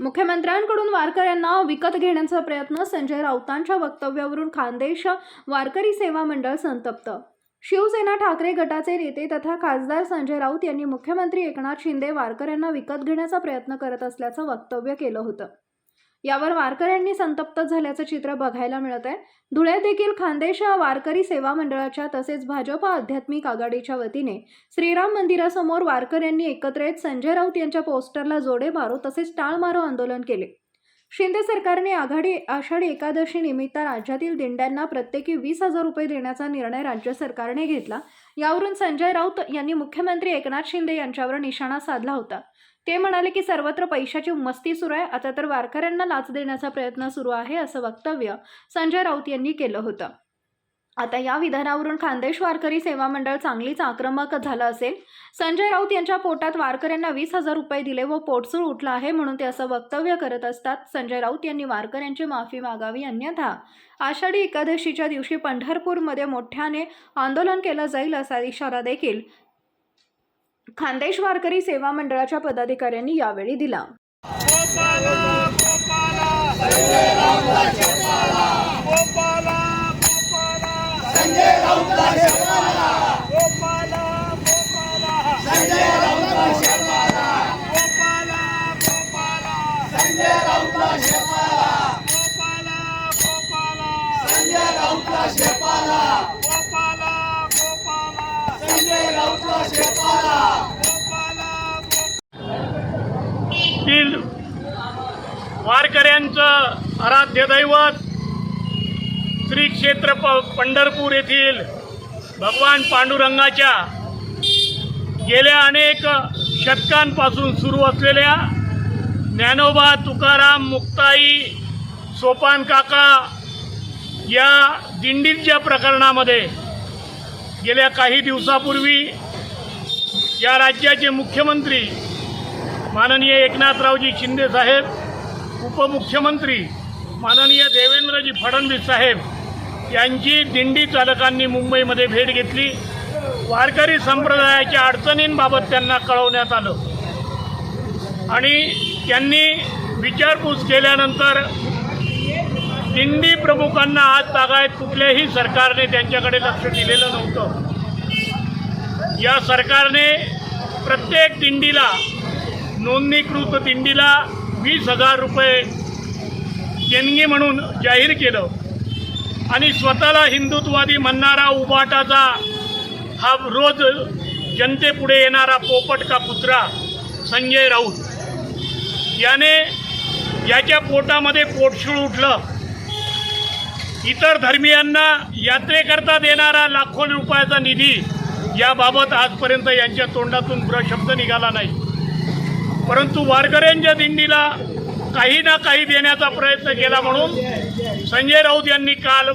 मुख्यमंत्र्यांकडून वारकऱ्यांना विकत घेण्याचा प्रयत्न संजय राऊतांच्या वक्तव्यावरून खानदेश वारकरी सेवा मंडळ संतप्त. शिवसेना ठाकरे गटाचे नेते तथा खासदार संजय राऊत यांनी मुख्यमंत्री एकनाथ शिंदे वारकऱ्यांना विकत घेण्याचा प्रयत्न करत असल्याचं वक्तव्य केलं होतं. यावर वारकऱ्यांनी संतप्त झाल्याचं चित्र बघायला मिळत आहे धुळे देखील खान्देश वारकरी सेवा मंडळाच्या तसेच भाजप आध्यात्मिक आघाडीच्या वतीने श्रीराम मंदिरासमोर वारकऱ्यांनी एकत्र येत संजय राऊत यांच्या पोस्टरला जोडे मारो तसेच टाळ मारो आंदोलन केले. शिंदे सरकारने आघाडी आषाढी एकादशी निमित्त राज्यातील दिंड्यांना प्रत्येकी वीस हजार रुपये देण्याचा निर्णय राज्य सरकारने घेतला. यावरून संजय राऊत यांनी मुख्यमंत्री एकनाथ शिंदे यांच्यावर निशाणा साधला होता. ते म्हणाले की सर्वत्र पैशाची मस्ती सुरू आहे आता तर वारकऱ्यांना लाच देण्याचा प्रयत्न सुरू आहे असं वक्तव्य संजय राऊत यांनी केलं होतं. आता या विधानावरून खानदेश वारकरी सेवा मंडळ चांगलीच आक्रमक झालं असेल. संजय राऊत यांच्या पोटात वारकऱ्यांना वीस हजार रुपये दिले व पोटसूळ उठला आहे म्हणून ते असं वक्तव्य करत असतात. संजय राऊत यांनी वारकऱ्यांची माफी मागावी अन्यथा. आषाढी एकादशीच्या दिवशी पंढरपूरमध्ये मोठ्याने आंदोलन केलं जाईल असा इशारा देखील खानदेश वारकरी सेवा मंडळाच्या पदाधिकाऱ्यांनी यावेळी दिला. वारकऱ्यांचं आराध्य दैवत श्री क्षेत्र प पंढरपूर येथील भगवान पांडुरंगाच्या गेल्या अनेक शतकांपासून सुरू असलेल्या ज्ञानोबा तुकाराम मुक्ताई सोपान काका या दिंडीच्या प्रकरणामध्ये गेल्या काही दिवसापूर्वी या राज्याचे मुख्यमंत्री माननीय एकनाथरावजी शिंदे साहेब उपमुख्यमंत्री माननीय देवेंद्रजी फडणवीस साहेब यांची दिंडी चालकांनी मुंबईमध्ये भेट घेतली. वारकरी संप्रदायाच्या अडचणींबाबत त्यांना कळवण्यात आलं. आणि त्यांनी विचारपूस केल्यानंतर दिंडी प्रमुखांना आज तागायत कुठल्याही सरकारने त्यांच्याकडे लक्ष दिलेलं नव्हतं. या सरकारने प्रत्येक दिंडीला नोंदणीकृत दिंडीला वीस हजार रुपये देणगी म्हणून जाहीर केलं. आणि स्वतःला हिंदुत्ववादी म्हणणारा उबाटाचा हा रोज जनतेपुढे येणारा पोपट का पुत्रा संजय राऊत. याने याच्या पोटामध्ये पोटशूळ उठलं. इतर धर्मियांना यात्रेकरता देणारा लाखो रुपयाचा निधी याबाबत आजपर्यंत यांच्या तोंडातून शब्द निघाला नाही. परंतु वारकऱ्यांच्या दिंडीला काही ना काही देण्याचा प्रयत्न केला म्हणून संजय राऊत यांनी काल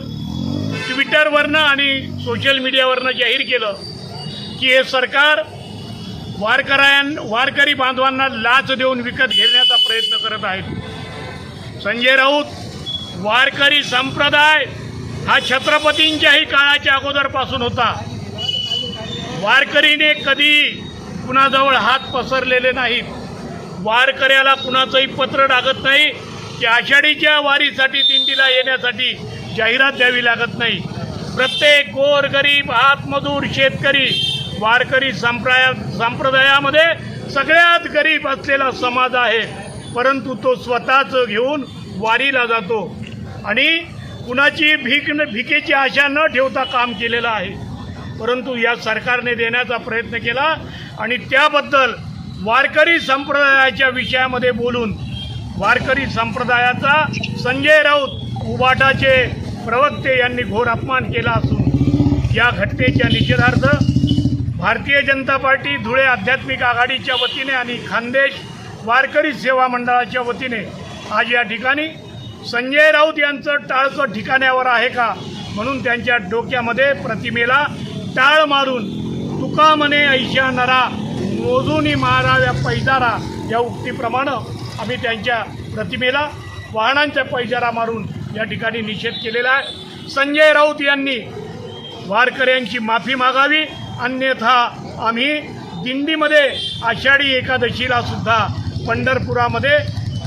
ट्विटरवरनं आणि सोशल मीडियावरनं जाहीर केलं की हे सरकार वारकऱ्यां वारकरी बांधवांना लाच देऊन विकत घेण्याचा प्रयत्न करत आहेत. संजय राऊत वारकरी संप्रदाय हा छत्रपतींच्याही काळाच्या अगोदरपासून होता. वारकरीने कधी कुणाजवळ हात पसरलेले नाहीत. वारकऱ्याला कुणाचंही पत्र लागत नाही की आषाढीच्या वारीसाठी दिंडीला येण्यासाठी जाहिरात द्यावी लागत नाही. प्रत्येक गोर गरीब हातमजूर शेतकरी वारकरी संप्रदाया संप्रदायामध्ये सगळ्यात गरीब असलेला समाज आहे. परंतु तो स्वतःच घेऊन वारीला जातो. आणि कुणाची भीक न भिकेची आशा न ठेवता काम केलेलं आहे. परंतु या सरकारने देण्याचा प्रयत्न केला आणि त्याबद्दल वारकरी संप्रदायाच्या विषयामध्ये बोलून वारकरी संप्रदायाचा संजय राऊत उबाटाचे प्रवक्ते यांनी घोर अपमान केला असून या घटनेच्या निषेधार्थ भारतीय जनता पार्टी धुळे आध्यात्मिक आघाडीच्या वतीने आणि खानदेश वारकरी सेवा मंडळाच्या वतीने आज या ठिकाणी संजय राऊत यांचं टाळचं ठिकाण्यावर आहे का म्हणून त्यांच्या डोक्यामध्ये प्रतिमेला टाळ मारून तुका म्हणे ऐशा नरा मोजूनी माराव्या पैजारा या उक्तीप्रमाणे आम्ही त्यांच्या प्रतिमेला वाहनांच्या पैजारा मारून या ठिकाणी निषेध केलेला आहे. संजय राऊत यांनी वारकऱ्यांची माफी मागावी. अन्यथा आम्ही दिंडीमध्ये आषाढी एकादशीला सुद्धा पंढरपुरामध्ये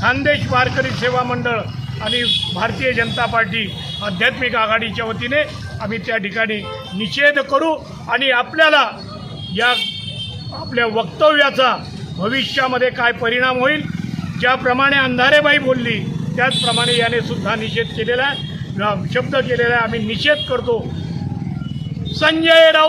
खानदेश वारकरी सेवा मंडळ आणि भारतीय जनता पार्टी आध्यात्मिक आघाडीच्या वतीने आम्ही त्या ठिकाणी निषेध करू आणि आपल्याला या आपल्या वक्तव्याचा भविष्यामध्ये काय परिणाम होईल ज्याप्रमाणे अंधारेबाई बोलली त्याचप्रमाणे याने सुद्धा निषेध केलेला आहे. शब्द केलेला आहे आम्ही निषेध करतो. संजय राऊत